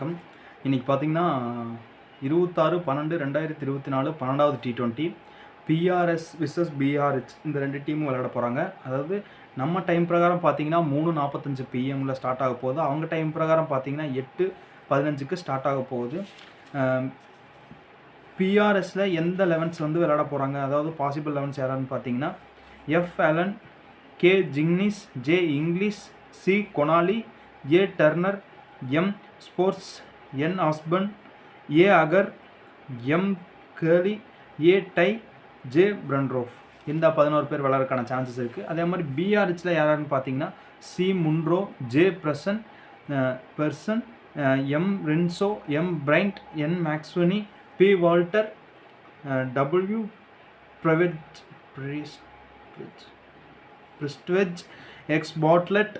வணக்கம். இன்றைக்கி பார்த்தீங்கன்னா இருபத்தாறு பன்னெண்டு ரெண்டாயிரத்தி இருபத்தி நாலு பன்னெண்டாவது T twenty PRS versus PRH இந்த ரெண்டு டீமும் விளையாட போகிறாங்க அதாவது நம்ம டைம் பிரகாரம் பார்த்தீங்கன்னா மூணு நாற்பத்தஞ்சு பிஎம்மில் ஸ்டார்ட் ஆக போகுது. அவங்க டைம் பிரகாரம் பார்த்தீங்கன்னா எட்டு பதினஞ்சுக்கு ஸ்டார்ட் ஆக போகுது. பிஆர்எஸில் எந்த லெவன்ஸ் வந்து விளையாட போகிறாங்க அதாவது பாசிபிள் லெவன்ஸ் யாரான்னு பார்த்தீங்கன்னா F Allen K Jennings J Inglis C Connolly A Turner M. Sports. N. Husband. A. Agar. M. Kelly A. Tie. J. பிரன்ரோஃப் இந்த பதினோரு பேர் விளையாடுறதுக்கான சான்சஸ் இருக்குது அதே மாதிரி பிஆர்ஹெச்சில் யாராருன்னு பார்த்தீங்கன்னா C Munro J Peirson Peirson M Renshaw M Bryant N McSweeney P Walter W Prestwidge Prestwidge X Bartlett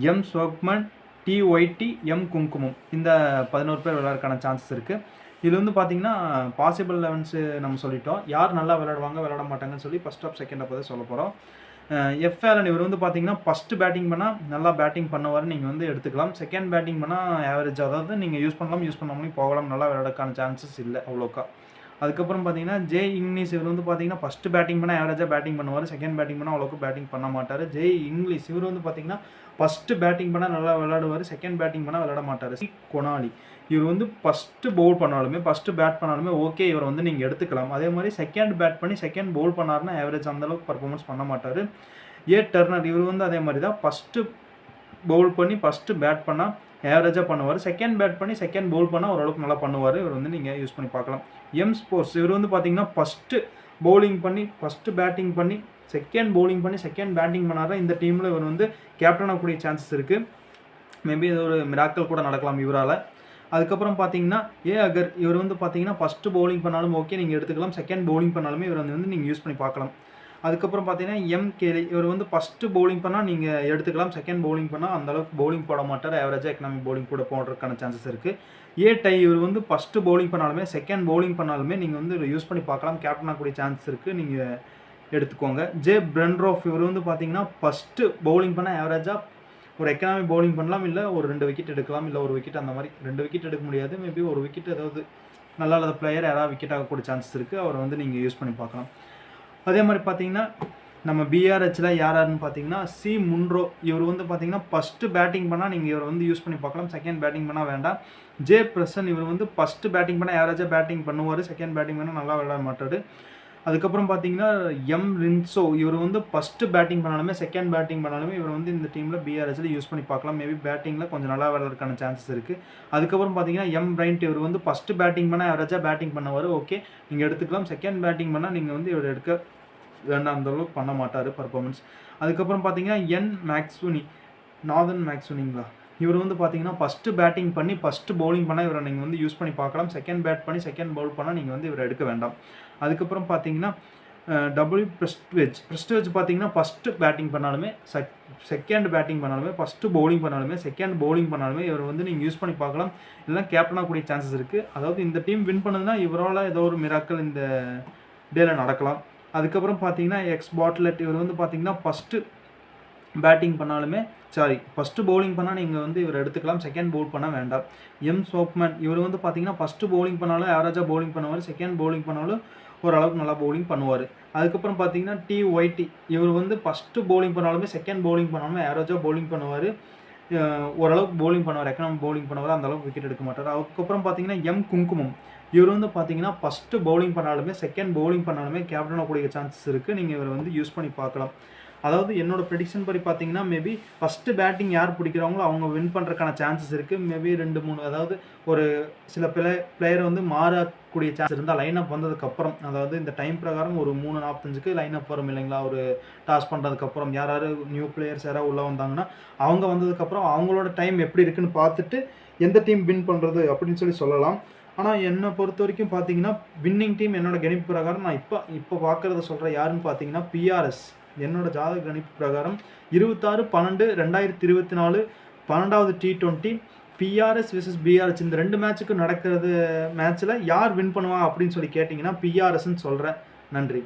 M Swepson T White M Kuhnemann. இந்த பதினோரு பேர் விளையாடுறதுக்கான சான்சஸ் இருக்குது இது வந்து பார்த்தீங்கன்னா பாசிபிள் லெவன்ஸு நம்ம சொல்லிட்டோம். யார் நல்லா விளையாடுவாங்க விளையாட மாட்டாங்கன்னு சொல்லி ஃபஸ்ட் ஆஃப் செகண்ட் ஆஃப் சொல்ல போகிறோம் எஃப் ஆலன் இவர் வந்து பார்த்தீங்கன்னா ஃபஸ்ட்டு பேட்டிங் பண்ணால் நல்லா பேட்டிங் பண்ணுவார். நீங்கள் வந்து எடுத்துக்கலாம். செகண்ட் பேட்டிங் பண்ணால் ஆவரேஜ் அதாவது நீங்கள் யூஸ் பண்ணலாம் யூஸ் பண்ணாமலையும் போகலாம். நல்லா விளையாடக்கான சான்சஸ் இல்லை அவ்வளோக்கா. அதுக்கப்புறம் பார்த்தீங்கன்னா ஜே இங்கிலீஷ் இவர் வந்து பார்த்தீங்கன்னா ஃபஸ்ட்டு பேட்டிங் பண்ணால் ஆவரேஜாக பேட்டிங் பண்ணுவார். செகண்ட் பேட்டிங் பண்ணால் அவ்வளோக்கு பேட்டிங் பண்ண மாட்டார். ஜே இங்கிலீஷ் இவர் வந்து பார்த்தீங்கன்னா ஃபஸ்ட்டு பேட்டிங் பண்ணால் நல்லா விளையாடுவார். செகண்ட் பேட்டிங் பண்ணால் விளையாட மாட்டார். சி கொனாலி இவர் வந்து ஃபஸ்ட்டு பவுல் பண்ணாலுமே ஃபஸ்ட்டு பேட் பண்ணாலுமே ஓகே இவர் வந்து நீங்கள் எடுத்துக்கலாம். அதே மாதிரி செகண்ட் பேட் பண்ணி செகண்ட் பவுல் பண்ணார்னா ஆவரேஜ் அந்தளவுக்கு பர்ஃபார்மன்ஸ் பண்ண மாட்டார். ஏ டர்னர் இவர் வந்து அதே மாதிரி தான். ஃபஸ்ட்டு பவுல் பண்ணி ஃபஸ்ட்டு பேட் பண்ணால் ஆவரேஜாக பண்ணுவார். செகண்ட் பேட் பண்ணி செகண்ட் பவுல் பண்ணால் ஓரளவுக்கு நல்லா பண்ணுவார். இவர் வந்து நீங்கள் யூஸ் பண்ணி பார்க்கலாம். எம் ஸ்போர்ட்ஸ் இவர் வந்து பார்த்தீங்கன்னா ஃபஸ்ட்டு பவுலிங் பண்ணி ஃபஸ்ட்டு பேட்டிங் பண்ணி செகண்ட் பவுலிங் பண்ணி செகண்ட் பேட்டிங் பண்ணார் இந்த டீமில் இவர் வந்து கேப்டன் ஆகக்கூடிய சான்சஸ் இருக்குது மேபி இது ஒரு மிராக்கல் கூட நடக்கலாம் இவரால். அதுக்கப்புறம் பார்த்தீங்கன்னா ஏ அகர் இவர் வந்து பார்த்தீங்கன்னா ஃபஸ்ட்டு பவுலிங் பண்ணாலும் ஓகே நீங்கள் எடுத்துக்கலாம். செகண்ட் பவுலிங் பண்ணாலுமே இவர் வந்து நீங்கள் யூஸ் பண்ணி பார்க்கலாம். அதுக்கப்புறம் பார்த்தீங்கன்னா எம் கேலி இவர் வந்து ஃபஸ்ட்டு பவுலிங் பண்ணால் நீங்கள் எடுத்துக்கலாம். செகண்ட் பவுலிங் பண்ணால் அந்தளவுக்கு பவுலிங் போட மாட்டார். ஆவரேஜாக எக்கனாமிக் பவுலிங் கூட போடுறதுக்கான சான்சஸ் இருக்குது ஏ டை இவர் வந்து ஃபஸ்ட்டு பவுலிங் பண்ணாலுமே செகண்ட் பவுலிங் பண்ணாலுமே நீங்கள் வந்து யூஸ் பண்ணி பார்க்கலாம். கேப்டன் ஆகக்கூடிய சான்ஸ் இருக்குது நீங்கள் எடுத்துக்கோங்க. ஜே பிரன்ரோஃப் இவர் வந்து பார்த்தீங்கன்னா ஃபஸ்ட்டு பவுலிங் பண்ண ஆவரேஜாக ஒரு எக்கனாமிக் பவுலிங் பண்ணலாம். இல்லை ஒரு ரெண்டு விக்கெட் எடுக்கலாம். இல்லை ஒரு விக்கெட் அந்த மாதிரி ரெண்டு விக்கெட் எடுக்க முடியாது. மேபி ஒரு விக்கெட் ஏதாவது நல்லா இல்லாத பிளேயர் யாராவது விக்கெட் ஆகக்கூடிய சான்சஸ் இருக்குது அவரை வந்து நீங்கள் யூஸ் பண்ணி பார்க்கலாம். அதே மாதிரி பார்த்தீங்கன்னா நம்ம பிஆர்ஹெச்சில் யார் யாருன்னு பார்த்தீங்கன்னா சி முன்ரோ இவர் வந்து பார்த்தீங்கன்னா ஃபஸ்ட்டு பேட்டிங் பண்ணால் நீங்கள் இவர் வந்து யூஸ் பண்ணி பார்க்கலாம். செகண்ட் பேட்டிங் பண்ணால் வேண்டாம். ஜே பிரசன் இவர் வந்து ஃபஸ்ட்டு பேட்டிங் பண்ணால் யாராச்சும் பேட்டிங் பண்ணுவார். செகண்ட் பேட்டிங் பண்ணால் நல்லா விளையாட மாட்டார். அதுக்கப்புறம் பார்த்தீங்கன்னா எம் ரின்சோ இவர் வந்து ஃபஸ்ட்டு பேட்டிங் பண்ணாலுமே செகண்ட் பேட்டிங் பண்ணாலுமே இவர் வந்து இந்த டீமில் பிஆர்எஸில் யூஸ் பண்ணி பார்க்கலாம். மேபி பேட்டிங்கில் கொஞ்சம் நல்லா விளையாடுறதுக்கான சான்சஸ் இருக்குது அதுக்கப்புறம் பார்த்தீங்கன்னா எம் பிரைண்ட் இவர் வந்து ஃபஸ்ட்டு பேட்டிங் பண்ணால் ஆவரேஜாக பேட்டிங் பண்ணுவார். ஓகே நீங்கள் எடுத்துக்கலாம். செகண்ட் பேட்டிங் பண்ணால் நீங்கள் வந்து இவர் எடுக்க வேண்டாம். அந்த அளவுக்கு பண்ண மாட்டார் பர்ஃபார்மன்ஸ் அதுக்கப்புறம் பார்த்தீங்கன்னா என் மேக்ஸ்வினி நார்தன் மேக்ஸ்வினிங்களா இவர் வந்து பார்த்தீங்கன்னா ஃபஸ்ட்டு பேட்டிங் பண்ணி ஃபஸ்ட்டு பவுலிங் பண்ணால் இவரை நீங்கள் வந்து யூஸ் பண்ணி பார்க்கலாம். செகண்ட் பேட் பண்ணி செகண்ட் பவுல் பண்ணால் நீங்கள் வந்து இவரை எடுக்க வேண்டாம். அதுக்கப்புறம் பார்த்தீங்கன்னா டபுள்யூ ப்ரெஸ்ட்வெஜ் ப்ரெஸ்ட்வெஜ் பார்த்தீங்கன்னா ஃபஸ்ட்டு பேட்டிங் பண்ணாலுமே செக் செகண்ட் பேட்டிங் பண்ணாலுமே ஃபஸ்ட்டு பவுலிங் பண்ணாலுமே செகண்ட் பவுலிங் பண்ணாலுமே இவர் வந்து நீங்கள் யூஸ் பண்ணி பார்க்கலாம். இல்லைனா கேப்டன் ஆகக்கூடிய சான்சஸ் இருக்குது அதாவது இந்த டீம் வின் பண்ணதுன்னா இவரால் ஏதோ ஒரு மிராக்கள் இந்த டேல நடக்கலாம். அதுக்கப்புறம் பார்த்தீங்கன்னா எக்ஸ் பாட்லெட் இவர் வந்து பார்த்தீங்கன்னா ஃபஸ்ட்டு பேட்டிங் பண்ணாலுமே சாரி ஃபஸ்ட்டு பவுலிங் பண்ணால் நீங்கள் வந்து இவர் எடுத்துக்கலாம். செகண்ட் பவுல் பண்ண வேண்டாம். எம் சோப்மேன் இவர் வந்து பார்த்தீங்கன்னா ஃபஸ்ட்டு பவுலிங் பண்ணாலும் ஆவரேஜாக பவுலிங் பண்ணுவார்? செகண்ட் பவுலிங் பண்ணாலும் ஓரளவுக்கு நல்லா பவுலிங் பண்ணுவார். அதுக்கப்புறம் பார்த்தீங்கன்னா டி ஒய்டி இவர் வந்து ஃபஸ்ட்டு பவுலிங் பண்ணாலுமே செகண்ட் பவுலிங் பண்ணாலுமே ஆவரேஜாக பவுலிங் பண்ணுவார்? ஓரளவுக்கு பவுலிங் பண்ணுவார். எக்கனாமிக் பவுலிங் பண்ணுவார். அந்தளவுக்கு விக்கெட் எடுக்க மாட்டார். அதுக்கப்புறம் பார்த்தீங்கன்னா எம் குங்குமம் இவர் வந்து பார்த்தீங்கன்னா ஃபஸ்ட்டு பவுலிங் பண்ணாலுமே செகண்ட் பவுலிங் பண்ணாலுமே கேப்டன் ஆகக்கூடிய சான்சஸ் இருக்குது நீங்கள் இவர் வந்து யூஸ் பண்ணி பார்க்கலாம். அதாவது என்னோட ப்ரெடிக்ஷன் படி பார்த்தீங்கன்னா மேபி ஃபஸ்ட்டு பேட்டிங் யார் பிடிக்கிறாங்களோ அவங்க வின் பண்ணுறதுக்கான சான்சஸ் இருக்குது மேபி ரெண்டு மூணு அதாவது ஒரு சில பிளே பிளேயர் வந்து மாறக்கூடிய சான்ஸ் இருந்தால் லைன் அப் வந்ததுக்கப்புறம் அதாவது இந்த டைம் பிரகாரம் ஒரு மூணு நாற்பத்தஞ்சுக்கு லைன் அப் வரும் இல்லைங்களா? ஒரு டாஸ் பண்ணுறதுக்கப்புறம் யாராவது நியூ பிளேயர்ஸ் யாராவது உள்ளே வந்தாங்கன்னா அவங்க வந்ததுக்கப்புறம் அவங்களோட டைம் எப்படி இருக்குன்னு பார்த்துட்டு எந்த டீம் வின் பண்ணுறது அப்படின்னு சொல்லி சொல்லலாம். ஆனால் என்னை பொறுத்த வரைக்கும் பார்த்தீங்கன்னா வின்னிங் டீம் என்னோட கணிப்பு பிரகாரம் நான் இப்போ இப்போ பார்க்குறத சொல்கிறேன் யாருன்னு பார்த்தீங்கன்னா பிஆர்எஸ் என்னோட ஜாதக கணிப்பு பிரகாரம் இருபத்தாறு பன்னெண்டு ரெண்டாயிரத்தி இருபத்தி நாலு பன்னெண்டாவது T twenty PRS versus PRS இந்த ரெண்டு மேட்ச்சுக்கும் நடக்கிறது மேட்ச்சில் யார் வின் பண்ணுவா அப்படின்னு சொல்லி கேட்டிங்கன்னா பிஆர்எஸ்ன்னு சொல்கிறேன் நன்றி.